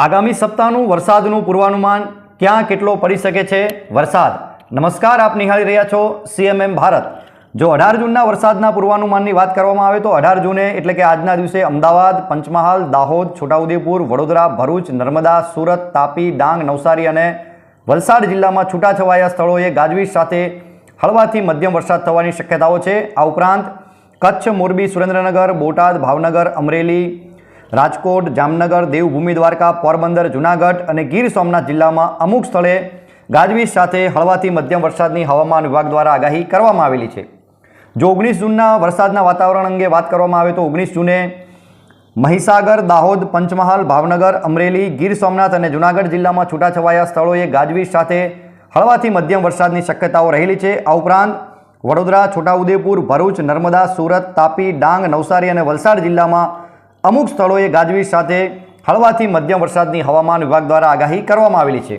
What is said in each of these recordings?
આગામી સપ્તાહનું વરસાદનું પૂર્વાનુમાન ક્યાં કેટલો પડી શકે છે? વરસાદ. નમસ્કાર, આપ નિહાળી રહ્યા છો સીએમએમ ભારત. જો અઢાર જૂનના વરસાદના પૂર્વાનુમાનની વાત કરવામાં આવે તો અઢાર જૂને એટલે કે આજના દિવસે અમદાવાદ, પંચમહાલ, દાહોદ, છોટાઉદેપુર, વડોદરા, ભરૂચ, નર્મદા, સુરત, તાપી, ડાંગ, નવસારી અને વલસાડ જિલ્લામાં છૂટાછવાયા સ્થળોએ ગાજવીજ સાથે હળવાથી મધ્યમ વરસાદ થવાની શક્યતાઓ છે. આ ઉપરાંત કચ્છ, મોરબી, સુરેન્દ્રનગર, બોટાદ, ભાવનગર, અમરેલી રાજકોટ, જામનગર, દેવભૂમિ, દ્વારકા, પોરબંદર, જૂનાગઢ અને ગીર સોમનાથ જિલ્લામાં અમુક સ્થળે ગાજવીજ સાથે હળવાથી મધ્યમ વરસાદની હવામાન વિભાગ દ્વારા આગાહી કરવામાં આવેલી છે. જો ઓગણીસ જૂનના વરસાદના વાતાવરણ અંગે વાત કરવામાં આવે તો ઓગણીસ જૂને મહીસાગર, દાહોદ, પંચમહાલ, ભાવનગર, અમરેલી, ગીર સોમનાથ અને જૂનાગઢ જિલ્લામાં છૂટાછવાયા સ્થળોએ ગાજવીજ સાથે હળવાથી મધ્યમ વરસાદની શક્યતાઓ રહેલી છે. આ ઉપરાંત વડોદરા, છોટાઉદેપુર, ભરૂચ, નર્મદા, સુરત, તાપી, ડાંગ, નવસારી અને વલસાડ જિલ્લામાં અમુક સ્થળોએ ગાજવીજ સાથે હળવાથી મધ્યમ વરસાદની હવામાન વિભાગ દ્વારા આગાહી કરવામાં આવેલી છે.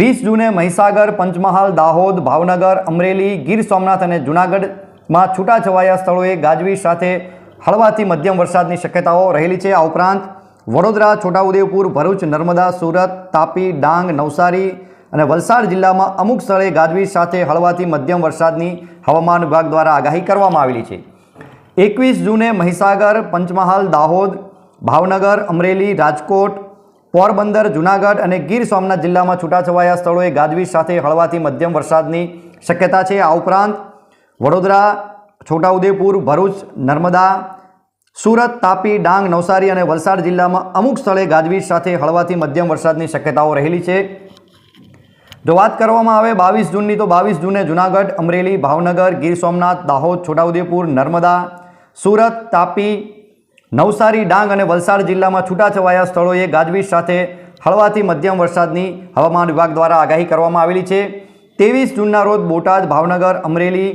વીસ જૂને મહીસાગર, પંચમહાલ, દાહોદ, ભાવનગર, અમરેલી, ગીર સોમનાથ અને જૂનાગઢમાં છૂટાછવાયા સ્થળોએ ગાજવીજ સાથે હળવાથી મધ્યમ વરસાદની શક્યતાઓ રહેલી છે. આ ઉપરાંત વડોદરા, છોટાઉદેપુર, ભરૂચ, નર્મદા, સુરત, તાપી, ડાંગ, નવસારી અને વલસાડ જિલ્લામાં અમુક સ્થળે ગાજવીજ સાથે હળવાથી મધ્યમ વરસાદની હવામાન વિભાગ દ્વારા આગાહી કરવામાં આવેલી છે. એકવીસ જૂને મહીસાગર, પંચમહાલ, દાહોદ, ભાવનગર, અમરેલી, રાજકોટ, પોરબંદર, જૂનાગઢ અને ગીર સોમનાથ જિલ્લામાં છૂટાછવાયા સ્થળોએ ગાજવીજ સાથે હળવાથી મધ્યમ વરસાદની શક્યતા છે. આ ઉપરાંત વડોદરા, છોટાઉદેપુર, ભરૂચ, નર્મદા, સુરત, તાપી, ડાંગ, નવસારી અને વલસાડ જિલ્લામાં અમુક સ્થળે ગાજવીજ સાથે હળવાથી મધ્યમ વરસાદની શક્યતાઓ રહેલી છે. જો વાત કરવામાં આવે બાવીસ જૂનની તો બાવીસ જૂને જૂનાગઢ, અમરેલી, ભાવનગર, ગીર સોમનાથ, દાહોદ, છોટાઉદેપુર, નર્મદા સુરત, તાપી, નવસારી, ડાંગ અને વલસાડ જિલ્લામાં છૂટાછવાયા સ્થળોએ ગાજવીજ સાથે હળવાથી મધ્યમ વરસાદની હવામાન વિભાગ દ્વારા આગાહી કરવામાં આવેલી છે. ત્રેવીસ જૂનના રોજ બોટાદ, ભાવનગર, અમરેલી,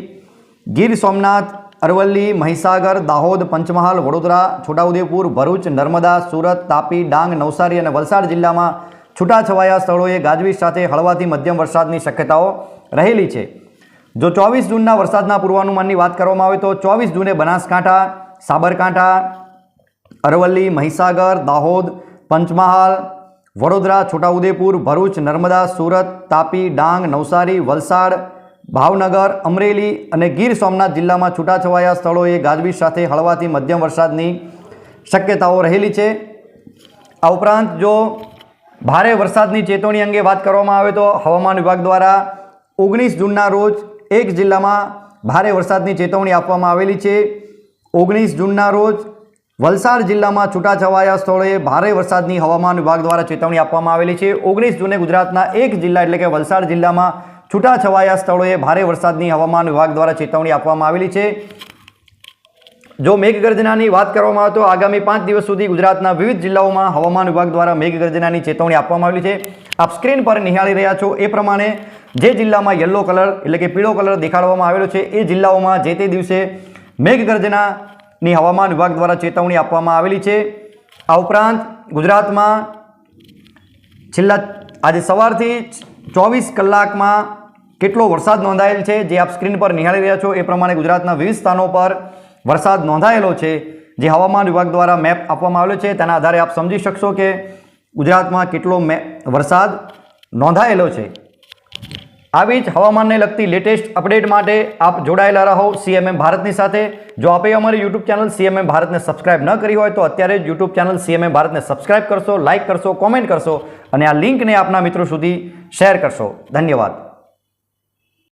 ગીર સોમનાથ, અરવલ્લી, મહીસાગર, દાહોદ, પંચમહાલ, વડોદરા, છોટાઉદેપુર, ભરૂચ, નર્મદા, સુરત, તાપી, ડાંગ, નવસારી અને વલસાડ જિલ્લામાં છૂટાછવાયા સ્થળોએ ગાજવીજ સાથે હળવાથી મધ્યમ વરસાદની શક્યતાઓ રહેલી છે. જો ચોવીસ જૂનના વરસાદના પૂર્વાનુમાનની વાત કરવામાં આવે તો ચોવીસ જૂને બનાસકાંઠા, સાબરકાંઠા, અરવલ્લી, મહીસાગર, દાહોદ, પંચમહાલ, વડોદરા, છોટાઉદેપુર, ભરૂચ, નર્મદા, સુરત, તાપી, ડાંગ, નવસારી, વલસાડ, ભાવનગર, અમરેલી અને ગીર સોમનાથ જિલ્લામાં છૂટાછવાયા સ્થળોએ ગાજવીજ સાથે હળવાથી મધ્યમ વરસાદની શક્યતાઓ રહેલી છે. આ ઉપરાંત જો ભારે વરસાદની ચેતવણી અંગે વાત કરવામાં આવે તો હવામાન વિભાગ દ્વારા ઓગણીસ જૂનના રોજ એક જિલ્લામાં ભારે વરસાદની ચેતવણી આપવામાં આવેલી છે. ઓગણીસ જૂનના રોજ વલસાડ જિલ્લામાં છૂટાછવાયા સ્થળોએ ભારે વરસાદની હવામાન વિભાગ દ્વારા ચેતવણી આપવામાં આવેલી છે. ઓગણીસ જૂને ગુજરાતના એક જિલ્લા એટલે કે વલસાડ જિલ્લામાં છૂટાછવાયા સ્થળોએ ભારે વરસાદની હવામાન વિભાગ દ્વારા ચેતવણી આપવામાં આવેલી છે. જો મેઘગર્જનાની વાત કરવામાં આવે તો આગામી પાંચ દિવસ સુધી ગુજરાતના વિવિધ જિલ્લાઓમાં હવામાન વિભાગ દ્વારા મેઘગર્જનાની ચેતવણી આપવામાં આવેલી છે. આપ સ્ક્રીન પર નિહાળી રહ્યા છો. એ પ્રમાણે જે જિલ્લામાં યલો કલર એટલે કે પીળો કલર દેખાડવામાં આવેલો છે, એ જિલ્લાઓમાં જે તે દિવસે મેઘગર્જનાની હવામાન વિભાગ દ્વારા ચેતવણી આપવામાં આવેલી છે. આ ઉપરાંત ગુજરાતમાં છેલ્લા આજે સવારથી ચોવીસ કલાકમાં કેટલો વરસાદ નોંધાયેલ છે, જે આપ સ્ક્રીન પર નિહાળી રહ્યા છો. એ પ્રમાણે ગુજરાતના વિવિધ સ્થાનો પર વરસાદ નોંધાયેલો છે, જે હવામાન વિભાગ દ્વારા મેપ આપવામાં આવેલો છે, તેના આધારે આપ સમજી શકશો કે ગુજરાતમાં કેટલો વરસાદ નોંધાયેલો છે. આવી જ હવામાનને લગતી લેટેસ્ટ અપડેટ માટે આપ જોડાયેલા રહો સીએમએમ ભારતની સાથે. જો આપે અમારી યુટ્યુબ ચેનલ સીએમએમ ભારતને સબસ્ક્રાઇબ ન કરી હોય તો અત્યારે જ યુટ્યુબ ચેનલ સીએમએમ ભારતને સબસ્ક્રાઇબ કરશો લાઇક કરશો કોમેન્ટ કરશો અને આ લિંકને આપના મિત્રો સુધી શેર કરશો. ધન્યવાદ.